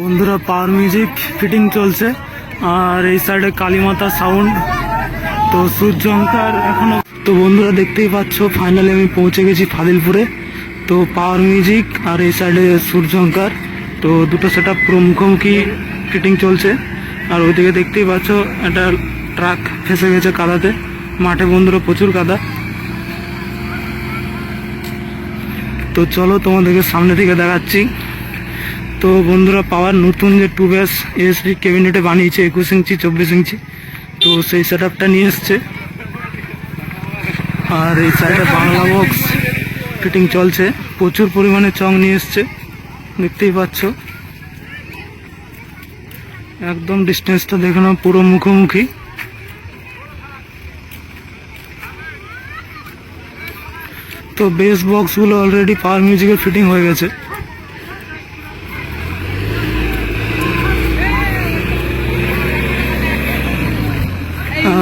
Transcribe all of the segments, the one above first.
বন্ধুরা power music fitting চলছে। আর এই সাইডে কালীমাতা সাউন্ড তো সূর্যঙ্কার এখনও তো বন্ধুরা, দেখতেই পাচ্ছ ফাইনালি আমি পৌঁছে গেছি ফাদিলপুরে। তো পাওয়ার মিউজিক আর এই সাইডে সূর্যঙ্কার। তো দুটো সেট আপ মুখোমুখি ফিটিং চলছে। আর ওইদিকে দেখতেই পাচ্ছ, একটা ট্রাক ফেসে গেছে কাদাতে। মাঠে বন্ধুরা প্রচুর কাদা। তো চলো তোমাদেরকে সামনে থেকে দেখাচ্ছি। তো বন্ধুরা পাওয়ার নতুন যে টু ব্যাস এসবি ক্যাবিনেটে বানিয়েছে, একুশ ইঞ্চি, চব্বিশ ইঞ্চি। তো সেই সেট আপটা নিয়ে এসছে। আর এই সাইডে বাংলা বক্স ফিটিং চলছে। প্রচুর পরিমাণে চং নিয়ে এসছে। দেখতেই পাচ্ছ। একদম ডিস্টেন্সটা দেখে নাও, পুরো মুখোমুখি। তো বেস বক্সগুলো অলরেডি পাওয়ার মিউজিকের ফিটিং হয়ে গেছে।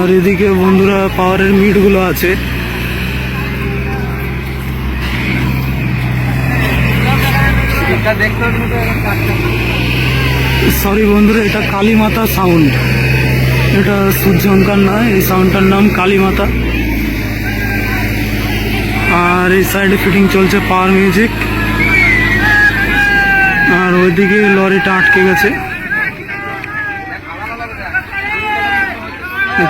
আর এদিকে বন্ধুরা পাওয়ারের মিটগুলো আছে। সরি বন্ধুরা এটা কালীমাতা সাউন্ড এটা সূর্যঙ্কার নয় এই সাউন্ডটার নাম কালীমাতা। আর এই সাইডে ফিটিং চলছে পাওয়ার মিউজিক আর ওইদিকে লরিটা আটকে গেছে।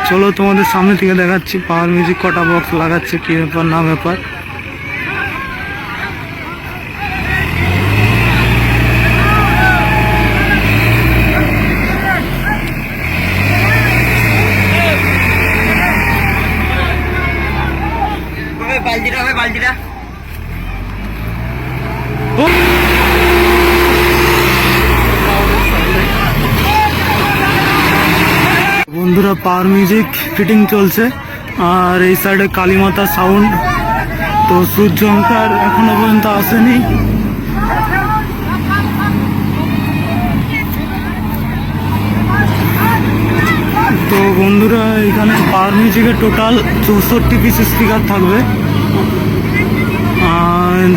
চলো তোমাদের সামনে থেকে দেখাচ্ছি। পাওয়ার মিউজিক কটা বক্স লাগাচ্ছে কি ব্যাপার না ব্যাপার? বালতিটা হবে বালতিটা। বন্ধুরা পাওয়ার মিউজিক ফিটিং চলছে। আর এই সাইডে কালীমাতা সাউন্ড তো সূর্যঙ্কার এখনও পর্যন্ত আসেনি। তো বন্ধুরা, এখানে পাওয়ার মিউজিকের টোটাল চৌষট্টি পিস স্পিকার থাকবে।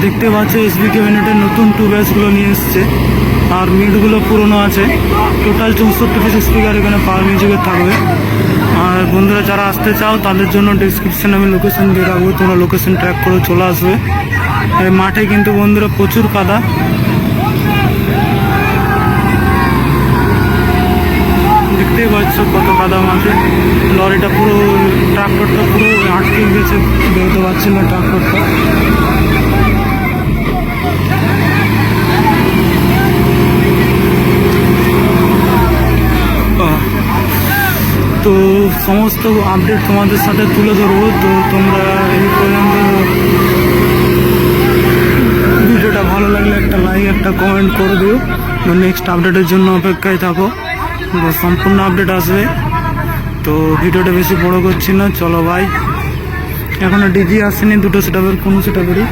দেখতে পাচ্ছ এসবি ক্যাবিনেটের নতুন টু নিয়ে এসছে। আর মিটগুলো পুরনো আছে। টোটাল চৌষট্টি পিস স্পিকার এখানে পাওয়ার মিউজিকের থাকবে। আর বন্ধুরা, যারা আসতে চাও, তাদের জন্য ডিসক্রিপশানে আমি লোকেশন দিয়ে রাখব। তোমরা লোকেশন ট্র্যাক করে চলে আসবে। মাঠে কিন্তু বন্ধুরা প্রচুর কাদা। দেখতেই পাচ্ছ কত কাদা মাঠে। লরিটা পুরো ট্রাক্টরটা পুরো আটকে গেছে বেরোতে না ট্রাক্টরটা আহ, তো সমস্ত আপডেট তোমাদের সাথে তুলে ধরবো, তো তোমরা এই পর্যন্ত ভিডিওটা ভালো লাগলে একটা লাইক একটা কমেন্ট করে দিও। নেক্সট আপডেটের জন্য অপেক্ষায় থাকো। সম্পূর্ণ আপডেট আসবে। তো ভিডিওটা বেশি বড় করছি না, চলো ভাই এখনও ডিজি আসেনি, দুটো সেটাপের কোনো সেটাপেরই